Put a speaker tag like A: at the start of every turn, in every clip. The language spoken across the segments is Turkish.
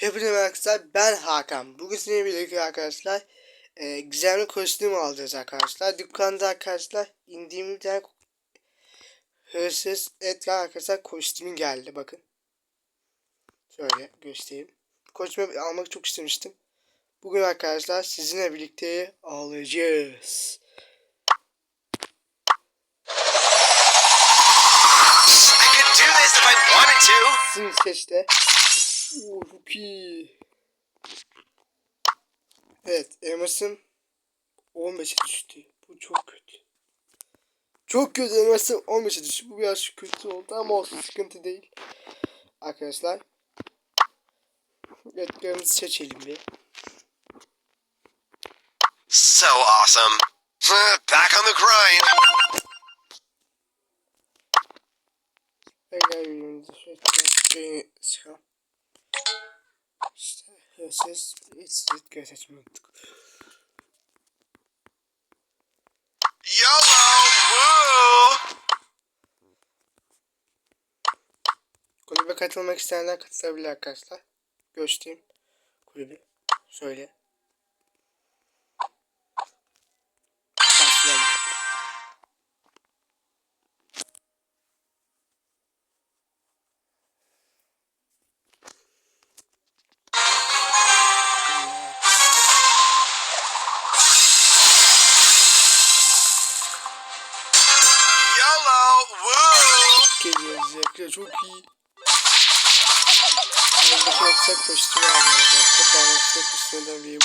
A: Hepinize arkadaşlar ben Hakan. Bugün sizinle birlikte arkadaşlar e, gizemli kostüm alacağız arkadaşlar. Dükkanda arkadaşlar indiğim bir tane hırsız Edgar arkadaşlar kostümü geldi bakın. Şöyle göstereyim. Kostümü almak çok istemiştim. Bugün arkadaşlar sizinle birlikte alacağız.
B: I could
A: Oo, çok iyi. Evet, elmasım 15'e düştü. Bu çok kötü. Çok kötü elmasım 15'e düştü. Bu biraz kötü oldu ama olsun sıkıntı değil. Arkadaşlar. Etkilerimizi seçelim bir.
B: So awesome. Back on the grind.
A: Tekrar videomuzu çıkalım. Hırsız hiç.
B: YOLO! Woo!
A: Kulübe katılmak isteyenler katılabilir arkadaşlar. Göstereyim kulübü. Söyle.
B: Woo!
A: Geliyoruz yakıyor çok iyi. Buradaki yoksa koştuğu aldım arkadaşlar. Ben yoksa koştuğundan bir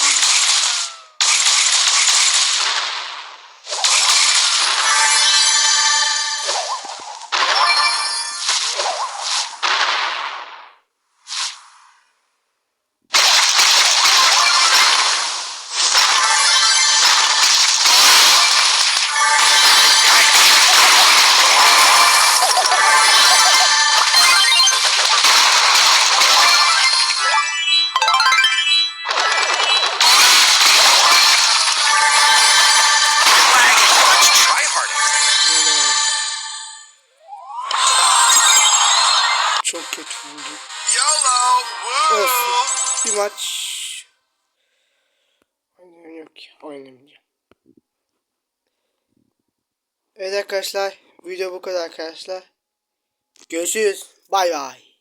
B: Woo!
A: Olsun. Bir maç. Yok ya. Oynamayacağım. Evet arkadaşlar. Video bu kadar arkadaşlar. Görüşürüz. Bay bay.